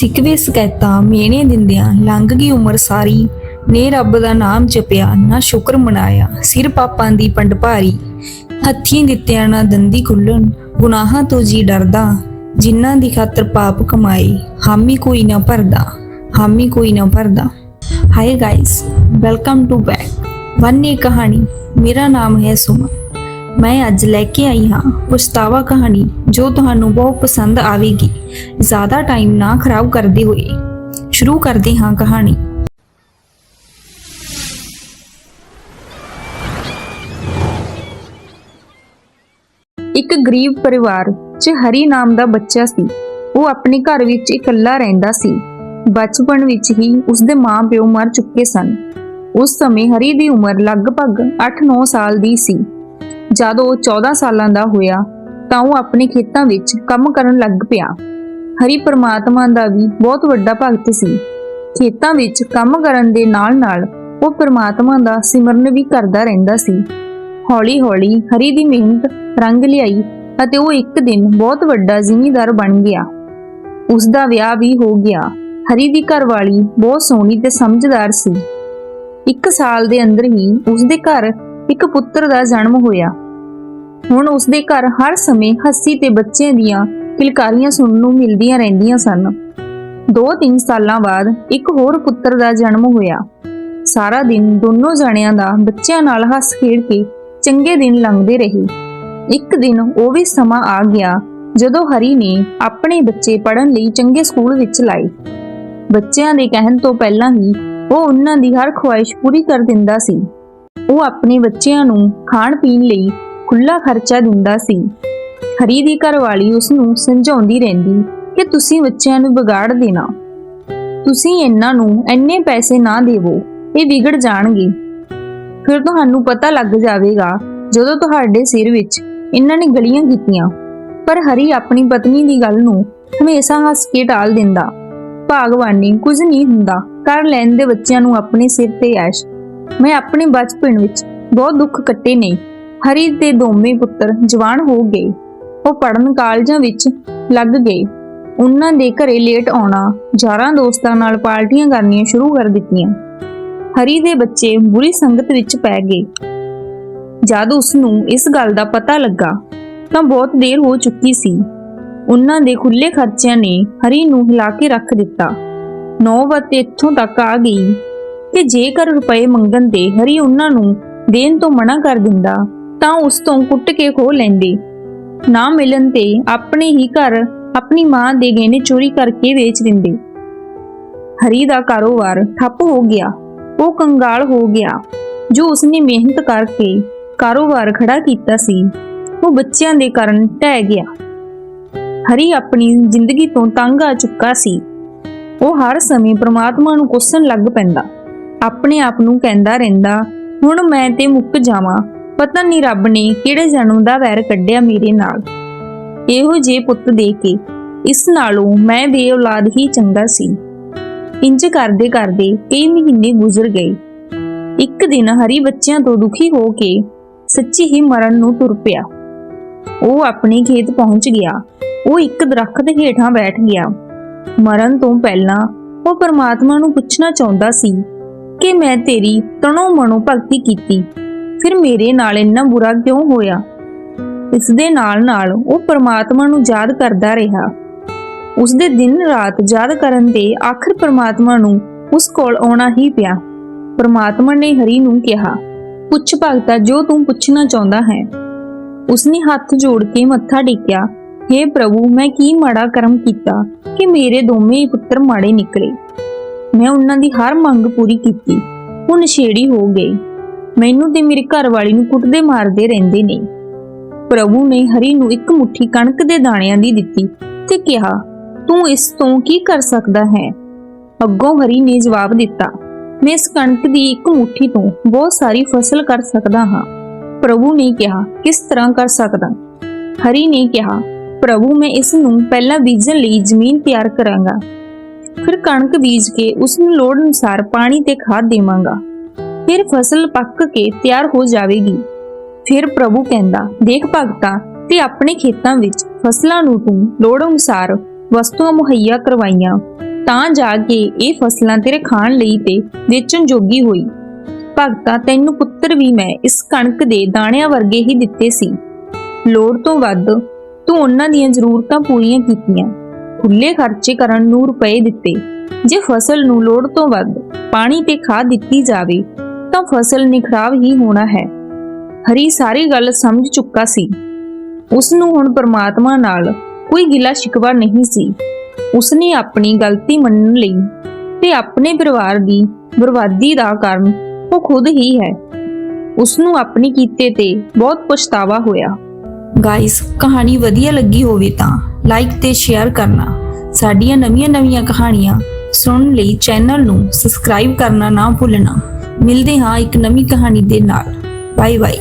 ਸਿਕਵੇ ਸਕੈਤਾਂ ਮਿਹਣੇ ਦਿੰਦਿਆਂ ਲੰਘ ਗਈ ਉਮਰ ਸਾਰੀ। ਨੇ ਰੱਬ ਦਾ ਨਾਮ ਜਪਿਆ, ਨਾ ਸ਼ੁਕਰ ਮਨਾਇਆ। ਸਿਰ ਪਾਪਾਂ ਦੀ ਪੰਡ ਭਾਰੀ। ਹੱਥੀਂ ਦਿੱਤਿਆਂ ਨਾ ਦੰਦੀ ਖੁੱਲਣ। ਗੁਨਾਹਾਂ ਤੋਂ ਜੀ ਡਰਦਾ, ਜਿਨ੍ਹਾਂ ਦੀ ਖਾਤਰ ਪਾਪ ਕਮਾਈ ਹਾਮੀ ਕੋਈ ਨਾ ਭਰਦਾ, ਹਾਮੀ ਕੋਈ ਨਾ ਭਰਦਾ। Hi guys welcome to back one ਇਹ ਕਹਾਣੀ, ਮੇਰਾ ਨਾਮ ਹੈ ਸੁਮਨ। ਮੈਂ ਅੱਜ ਲੈ ਕੇ ਆਈ ਹਾਂ ਪਛਤਾਵਾ ਕਹਾਣੀ, ਜੋ ਤੁਹਾਨੂੰ ਬਹੁਤ ਪਸੰਦ ਆਵੇਗੀ। ਜ਼ਿਆਦਾ ਟਾਈਮ ਨਾ ਖਰਾਬ ਕਰਦੇ ਹੋਏ ਸ਼ੁਰੂ ਕਰਦੇ ਹਾਂ ਕਹਾਣੀ। ਇੱਕ ਗਰੀਬ ਪਰਿਵਾਰ 'ਚ ਹਰੀ ਨਾਮ ਦਾ ਬੱਚਾ ਸੀ। ਉਹ ਆਪਣੇ ਘਰ ਵਿੱਚ ਇਕੱਲਾ ਰਹਿੰਦਾ ਸੀ। ਬਚਪਨ ਵਿੱਚ ਹੀ ਉਸਦੇ ਮਾਂ-ਪਿਓ ਮਰ ਚੁੱਕੇ ਸਨ। ਉਸ ਸਮੇਂ ਹਰੀ ਦੀ ਉਮਰ ਲਗਭਗ 8-9 ਸਾਲ ਦੀ ਸੀ। ਜਦ ਉਹ 14 ਸਾਲਾਂ ਦਾ ਹੋਇਆ ਤਾਂ ਉਹ ਆਪਣੇ ਖੇਤਾਂ ਵਿੱਚ ਕੰਮ ਕਰਨ ਲੱਗ ਪਿਆ। ਹਰੀ ਪਰਮਾਤਮਾ ਦਾ ਵੀ ਬਹੁਤ ਵੱਡਾ ਭਗਤ ਸੀ। ਖੇਤਾਂ ਵਿੱਚ ਕੰਮ ਕਰਨ ਦੇ ਨਾਲ-ਨਾਲ ਉਹ ਪਰਮਾਤਮਾ ਦਾ ਸਿਮਰਨ ਵੀ ਕਰਦਾ ਰਹਿੰਦਾ ਸੀ। ਹੌਲੀ-ਹੌਲੀ ਹਰੀ ਦੀ ਮਿਹਨਤ, ਰੰਗ ਲਿਆਈ ਅਤੇ ਉਹ ਇੱਕ ਦਿਨ ਬਹੁਤ ਵੱਡਾ ਜ਼ਿਮੀਂਦਾਰ ਬਣ ਗਿਆ। ਉਸ ਦਾ ਵਿਆਹ ਵੀ ਹੋ ਗਿਆ। ਹਰੀ ਦੀ ਘਰਵਾਲੀ ਬਹੁਤ ਸੋਹਣੀ ਤੇ ਸਮਝਦਾਰ ਸੀ। ਇੱਕ ਸਾਲ ਦੇ ਅੰਦਰ ਹੀ ਉਸ ਦੇ ਘਰ ਇੱਕ ਪੁੱਤਰ ਦਾ ਜਨਮ ਹੋਇਆ। ਹੁਣ ਉਸਦੇ ਘਰ ਹਰ ਸਮੇਂ ਹੱਸੀ ਤੇ ਬੱਚਿਆਂ ਦੀਆਂ ਕਿਲਕਾਰੀਆਂ ਸੁਣਨ ਨੂੰ ਮਿਲਦੀਆਂ ਰਹਿੰਦੀਆਂ ਸਨ। 2-3 ਸਾਲਾਂ ਬਾਅਦ ਇੱਕ ਹੋਰ ਪੁੱਤਰ ਦਾ ਜਨਮ ਹੋਇਆ। ਸਾਰਾ ਦਿਨ ਦੋਨੋਂ ਜਣਿਆਂ ਦਾ ਬੱਚਿਆਂ ਨਾਲ ਹੱਸ ਖੇਡ ਕੇ ਚੰਗੇ ਦਿਨ ਲੰਘਦੇ ਰਹੇ। ਇੱਕ ਦਿਨ ਉਹ ਵੀ ਸਮਾਂ ਆ ਗਿਆ ਜਦੋਂ ਹਰੀ ਨੇ ਆਪਣੇ ਬੱਚੇ ਪੜ੍ਹਨ ਲਈ ਚੰਗੇ ਸਕੂਲ ਵਿੱਚ ਲਾਏ। ਬੱਚਿਆਂ ਦੇ ਕਹਿਣ ਤੋਂ ਪਹਿਲਾਂ ਹੀ ਉਹ ਉਹਨਾਂ ਦੀ ਹਰ ਖੁਆਇਸ਼ ਪੂਰੀ ਕਰ ਦਿੰਦਾ ਸੀ। ਉਹ ਆਪਣੇ ਬੱਚਿਆਂ ਨੂੰ ਖਾਣ ਪੀਣ ਲਈ ਖੁੱਲਾ ਖਰਚਾ ਦਿੰਦਾ ਸੀ। ਹਰੀ ਦੀ ਘਰਵਾਲੀ ਉਸ ਨੂੰ ਸਮਝਾਉਂਦੀ ਰਹਿੰਦੀ ਕਿ ਤੁਸੀਂ ਬੱਚਿਆਂ ਨੂੰ ਵਿਗਾੜ ਦੇਣਾ। ਤੁਸੀਂ ਇਹਨਾਂ ਨੂੰ ਇੰਨੇ ਪੈਸੇ ਨਾ ਦੇਵੋ, ਇਹ ਵਿਗੜ ਜਾਣਗੇ। ਫਿਰ ਤੁਹਾਨੂੰ ਪਤਾ ਲੱਗ ਜਾਵੇਗਾ, ਜਦੋਂ ਤੁਹਾਡੇ ਸਿਰ ਵਿੱਚ ਇਹਨਾਂ ਨੇ ਗਲੀਆਂ ਕੀਤੀਆਂ। ਪਰ ਹਰੀ ਆਪਣੀ ਪਤਨੀ ਦੀ ਗੱਲ ਨੂੰ ਹਮੇਸ਼ਾ ਹੱਸ ਕੇ ਟਾਲ ਦਿੰਦਾ। ਭਾਗਵਾਨੀ, ਕੁਝ ਨਹੀਂ ਹੁੰਦਾ, ਕਰ ਲੈਣ ਦੇ ਬੱਚਿਆਂ ਨੂੰ ਆਪਣੇ ਸਿਰ ਤੇ ਐਸ਼। ਮੈਂ ਆਪਣੇ ਬਚਪਨ ਵਿੱਚ ਬਹੁਤ ਦੁੱਖ ਕੱਟੇ ਨੇ। ਹਰੀ ਦੇ ਦੋਵੇਂ ਪੁੱਤਰ ਜਵਾਨ ਹੋ ਗਏ। ਉਹ ਪੜਨ ਕਾਲਜਾਂ ਵਿੱਚ ਲੱਗ ਗਏ। ਉਹਨਾਂ ਦੇ ਘਰੇ ਲੇਟ ਆਉਣਾ, ਯਾਰਾਂ ਦੋਸਤਾਂ ਨਾਲ ਪਾਰਟੀਆਂ ਕਰਨੀਆਂ ਸ਼ੁਰੂ ਕਰ ਦਿੱਤੀਆਂ। ਹਰੀ ਦੇ ਬੱਚੇ ਬੁਰੀ ਸੰਗਤ ਵਿੱਚ ਪੈ ਗਏ। ਜਦ ਉਸ ਨੂੰ ਇਸ ਗੱਲ ਦਾ ਪਤਾ ਲੱਗਾ, ਤਾਂ ਬਹੁਤ ਦੇਰ ਹੋ ਚੁੱਕੀ ਸੀ। ਉਹਨਾਂ ਦੇ ਖੁੱਲੇ ਖਰਚਿਆਂ ਨੇ ਹਰੀ ਨੂੰ ਹਿਲਾ ਕੇ ਰੱਖ ਦਿੱਤਾ। ਨੌਬਤ ਇੱਥੋਂ ਤੱਕ ਆ ਗਈ ਕਿ ਜੇਕਰ ਰੁਪਏ ਮੰਗਣ ਤੇ ਹਰੀ ਉਹਨਾਂ ਨੂੰ ਦੇਣ ਤੋਂ ਮਨਾ ਕਰ ਦਿੰਦਾ ਤਾਂ ਉਸ ਤੋਂ ਕੁੱਟ ਕੇ ਖੋ ਲੈਂਦੇ। ਨਾ ਮਿਲਣ ਤੇ ਆਪਣੇ ਹੀ ਘਰ ਆਪਣੀ ਮਾਂ ਦੇ ਗਹਿਣੇ ਚੋਰੀ ਕਰਕੇ ਵੇਚ ਦਿੰਦੇ। ਹਰੀ ਦਾ ਕਾਰੋਬਾਰ ਠੱਪ ਹੋ ਗਿਆ। ਉਹ ਕੰਗਾਲ ਹੋ ਗਿਆ। ਜੋ ਉਸਨੇ ਮਿਹਨਤ ਕਰਕੇ ਕਾਰੋਬਾਰ ਖੜਾ ਕੀਤਾ ਸੀ, ਉਹ ਬੱਚਿਆਂ ਦੇ ਕਾਰਨ ਢਹਿ ਗਿਆ। ਹਰੀ ਆਪਣੀ ਜ਼ਿੰਦਗੀ ਤੋਂ ਤੰਗ ਆ ਚੁੱਕਾ ਸੀ। ਉਹ ਹਰ ਸਮੇਂ ਪ੍ਰਮਾਤਮਾ ਨੂੰ ਕੋਸਣ ਲੱਗ ਪੈਂਦਾ। ਆਪਣੇ ਆਪ ਨੂੰ ਕਹਿੰਦਾ ਰਹਿੰਦਾ, ਹੁਣ ਮੈਂ ਤੇ ਮੁੱਕ ਜਾਵਾਂ। ਪਤਾ ਨਹੀਂ ਰੱਬ ਨੇ ਕਿਹੜੇ ਜਨਮ ਦਾ ਵੈਰ ਕੱਢਿਆ ਮੇਰੇ ਨਾਲ। ਇਹੋ ਜੇ ਪੁੱਤ ਦੇ ਕੇ ਇਸ ਨਾਲੋਂ ਮੈਂ ਬੇਔਲਾਦ ਹੀ ਚੰਗਾ ਸੀ। ਇੰਜ ਕਰਦੇ ਕਰਦੇ ਕਈ ਮਹੀਨੇ ਗੁਜ਼ਰ ਗਏ। ਇੱਕ ਦਿਨ ਹਰੀ ਬੱਚਿਆਂ ਤੋਂ ਦੁਖੀ ਹੋ ਕੇ ਸੱਚੀ ਹੀ ਮਰਨ ਨੂੰ ਤੁਰ ਪਿਆ। ਉਹ ਆਪਣੇ ਖੇਤ ਪਹੁੰਚ ਗਿਆ। ਉਹ ਇੱਕ ਦਰਖਤ ਹੇਠਾਂ ਬੈਠ ਗਿਆ। ਮਰਨ ਤੋਂ ਪਹਿਲਾਂ ਉਹ ਪਰਮਾਤਮਾ ਨੂੰ ਪੁੱਛਣਾ ਚਾਹੁੰਦਾ ਸੀ ਕਿ ਮੈਂ ਤੇਰੀ ਤਣੋ ਮਨੋ ਭਗਤੀ ਕੀਤੀ। ਫਿਰ ਮੇਰੇ ਨਾਲ ਇੰਨਾ ਬੁਰਾ ਕਿਉਂ ਹੋਇਆ? ਇਸ ਦੇ ਨਾਲ ਨਾਲ ਉਹ ਪਰਮਾਤਮਾ ਨੂੰ ਯਾਦ ਕਰਦਾ ਰਿਹਾ। ਉਸ ਦੇ ਦਿਨ ਰਾਤ ਯਾਦ ਕਰਨ ਤੇ ਆਖਰ ਪਰਮਾਤਮਾ ਨੂੰ ਉਸ ਕੋਲ ਆਉਣਾ ਹੀ ਪਿਆ। ਪਰਮਾਤਮਾ ਨੇ ਹਰੀ ਨੂੰ ਕਿਹਾ, ਪੁੱਛ ਭਗਤਾ, ਜੋ ਤੂੰ ਪੁੱਛਣਾ ਚਾਹੁੰਦਾ ਹੈ। ਉਸਨੇ ਹੱਥ ਜੋੜ ਕੇ ਮੱਥਾ ਟੇਕਿਆ हे ਪ੍ਰਭੂ, ਮੈਂ ਕੀ ਮਾੜਾ ਕਰਮ ਕੀਤਾ ਕਿ ਮੇਰੇ ਦੋਵੇਂ ਪੁੱਤਰ ਮਾੜੇ ਨਿਕਲੇ? ਮੈਂ ਉਹਨਾਂ ਦੀ ਹਰ ਮੰਗ ਪੂਰੀ ਕੀਤੀ। ਉਹ ਨਸ਼ੇੜੀ ਹੋ ਗਈ ਮੈਨੂੰ ਤੇ ਮੇਰੇ ਘਰ ਵਾਲੀ ਨੂੰ ਕੁੱਟਦੇ ਮਾਰਦੇ ਰਹਿੰਦੇ ਨੇ। ਪ੍ਰਭੂ ਨੇ ਹਰੀ ਨੂੰ ਇੱਕ ਮੁਠੀ ਕਣਕ ਦੇ ਦਾਣਿਆਂ ਦੀ ਦਿੱਤੀ ਤੇ ਕਿਹਾ, ਤੂੰ ਇਸ ਤੋਂ ਕੀ ਕਰ ਸਕਦਾ ਹੈ? ਅੱਗੋਂ ਹਰੀ ਨੇ ਜਵਾਬ ਦਿੱਤਾ, ਮੈਂ ਇਸ ਕਣਕ ਦੀ ਇੱਕ ਮੁਠੀ ਤੋਂ ਬਹੁਤ ਸਾਰੀ ਫਸਲ ਕਰ ਸਕਦਾ ਹਾਂ। ਪ੍ਰਭੂ ਨੇ ਕਿਹਾ, ਕਿਸ ਤਰ੍ਹਾਂ ਕਰ ਸਕਦਾ? ਹਰੀ ਨੇ ਕਿਹਾ, ਪ੍ਰਭੂ, ਮੈਂ ਇਸ ਨੂੰ ਪਹਿਲਾਂ ਬੀਜਣ ਲਈ ਜ਼ਮੀਨ ਤਿਆਰ ਕਰਾਂਗਾ। ਫਿਰ ਕਣਕ ਬੀਜ ਕੇ ਉਸ ਨੂੰ ਲੋੜ ਅਨੁਸਾਰ ਪਾਣੀ ਤੇ ਖਾਦ ਦੇਵਾਂਗਾ। ਫਿਰ ਫਸਲ ਪੱਕ ਕੇ ਤਿਆਰ ਹੋ ਜਾਵੇਗੀ। ਫਿਰ ਪ੍ਰਭੂ ਕਹਿੰਦਾ, ਦੇਖ ਭਗਤਾ, ਤੇ ਆਪਣੇ ਖੇਤਾਂ ਵਿੱਚ ਫਸਲਾਂ ਨੂੰ ਤੂੰ ਲੋੜ ਅਨੁਸਾਰ ਵਸਤੂਆਂ ਮੁਹੱਈਆ ਕਰਵਾਈਆਂ, ਤਾਂ ਜਾ ਕੇ ਇਹ ਫਸਲਾਂ ਤੇਰੇ ਖਾਣ ਲਈ ਤੇ ਵੇਚਣ ਜੋਗੀ ਹੋਈ। ਭਗਤਾ, ਤੈਨੂੰ ਪੁੱਤਰ ਵੀ ਮੈਂ ਇਸ ਕਣਕ ਦੇ ਦਾਣਿਆਂ ਵਰਗੇ ਹੀ ਦਿੱਤੇ ਸੀ। ਲੋੜ ਤੋਂ ਵੱਧ ਤੂੰ ਉਹਨਾਂ ਦੀਆਂ ਜ਼ਰੂਰਤਾਂ ਪੂਰੀਆਂ ਕੀਤੀਆਂ। ਖੁੱਲੇ ਖਰਚੇ ਕਰਨ ਨੂੰ ਰੁਪਏ ਦਿੱਤੇ। ਜੇ ਫਸਲ ਨੂੰ ਲੋੜ ਤੋਂ ਵੱਧ ਪਾਣੀ ਤੇ ਖਾਦ ਦਿੱਤੀ ਜਾਵੇ ਤਾਂ ਫਸਲ ਨਿਖਰਾਵ ਹੀ ਹੋਣਾ ਹੈ। ਹਰੀ ਸਾਰੀ ਗੱਲ ਸਮਝ ਚੁੱਕਾ ਸੀ। ਉਸ ਨੂੰ ਹੁਣ ਪਰਮਾਤਮਾ ਨਾਲ ਕੋਈ ਗਿਲਾ ਸ਼ਿਕਵਾ ਨਹੀਂ ਸੀ। ਉਸਨੇ ਆਪਣੀ ਗਲਤੀ ਮੰਨਣ ਲਈ ਤੇ ਆਪਣੇ ਪਰਿਵਾਰ ਦੀ ਬਰਬਾਦੀ ਦਾ ਕਾਰਨ ਉਹ ਖੁਦ ਹੀ ਹੈ। ਉਸ ਨੂੰ ਆਪਣੀ ਕੀਤੇ ਤੇ ਬਹੁਤ ਪਛਤਾਵਾ ਹੋਇਆ। ਗਾਇਸ ਕਹਾਣੀ ਵਧੀਆ ਲੱਗੀ ਹੋਵੇ ਤਾਂ ਲਾਈਕ ਤੇ ਸ਼ੇਅਰ ਕਰਨਾ। ਸਾਡੀਆਂ ਨਵੀਆਂ-ਨਵੀਆਂ ਕਹਾਣੀਆਂ ਸੁਣਨ ਲਈ ਚੈਨਲ ਨੂੰ ਸਬਸਕ੍ਰਾਈਬ ਕਰਨਾ ਨਾ ਭੁੱਲਣਾ। ਮਿਲਦੇ ਹਾਂ ਇੱਕ ਨਵੀਂ ਕਹਾਣੀ ਦੇ ਨਾਲ। Bye bye